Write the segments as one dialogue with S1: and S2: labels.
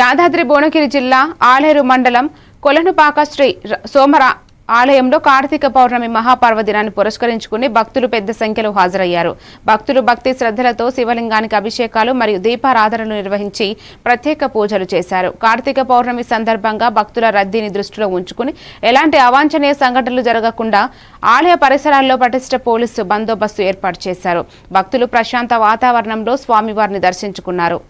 S1: యాదాద్రి భువనగిరి జిల్లా ఆలేరు మండలం కొలనుపాక శ్రీ సోమర ఆలయంలో కార్తీక పౌర్ణమి మహాపర్వదినాన్ని పురస్కరించుకుని భక్తులు పెద్ద సంఖ్యలో హాజరయ్యారు. భక్తులు భక్తి శ్రద్ధలతో శివలింగానికి అభిషేకాలు మరియు దీపారాధనలు నిర్వహించి ప్రత్యేక పూజలు చేశారు. కార్తీక పౌర్ణమి సందర్భంగా భక్తుల రద్దీని దృష్టిలో ఉంచుకుని ఎలాంటి అవాంఛనీయ సంఘటనలు జరగకుండా ఆలయ పరిసరాల్లో పటిష్ట పోలీసు బందోబస్తు ఏర్పాటు చేశారు. భక్తులు ప్రశాంత వాతావరణంలో స్వామివారిని దర్శించుకున్నారు.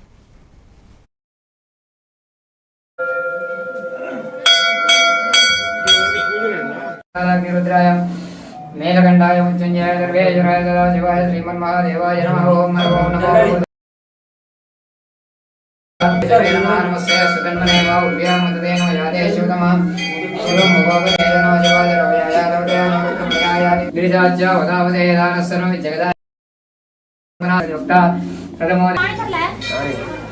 S2: रुद्राय मेलकण्डाय मुञ्चुञ्जाय सर्वेश्वराय सदा शिवाय श्रीमन्महादेवाय नमः ॐ नमो नमस्ते जगदा प्रथमो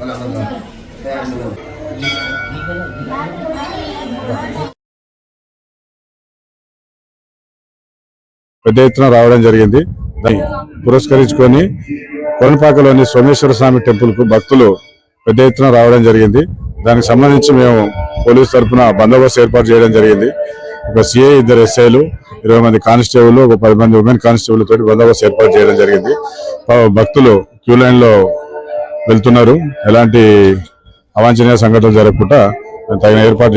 S2: Wala ka ba? Kaya
S3: పెద్ద ఎత్తున రావడం జరిగింది. దాన్ని పురస్కరించుకొని కొనపాకలోని సోమేశ్వర స్వామి టెంపుల్కు భక్తులు పెద్ద ఎత్తున రావడం జరిగింది. దానికి సంబంధించి మేము పోలీస్ తరఫున బందోబస్తు ఏర్పాటు చేయడం జరిగింది. ఒక సిఐ ఇద్దరు ఎస్ఐలు ఇరవై మంది కానిస్టేబుల్ ఒక పది మంది ఉమెన్ కానిస్టేబుల్ తోటి బందోబస్తు ఏర్పాటు చేయడం జరిగింది. భక్తులు క్యూ లైన్లో వెళ్తున్నారు. ఎలాంటి అవాంఛనీయ సంఘటనలు జరగకుండా తగిన ఏర్పాటు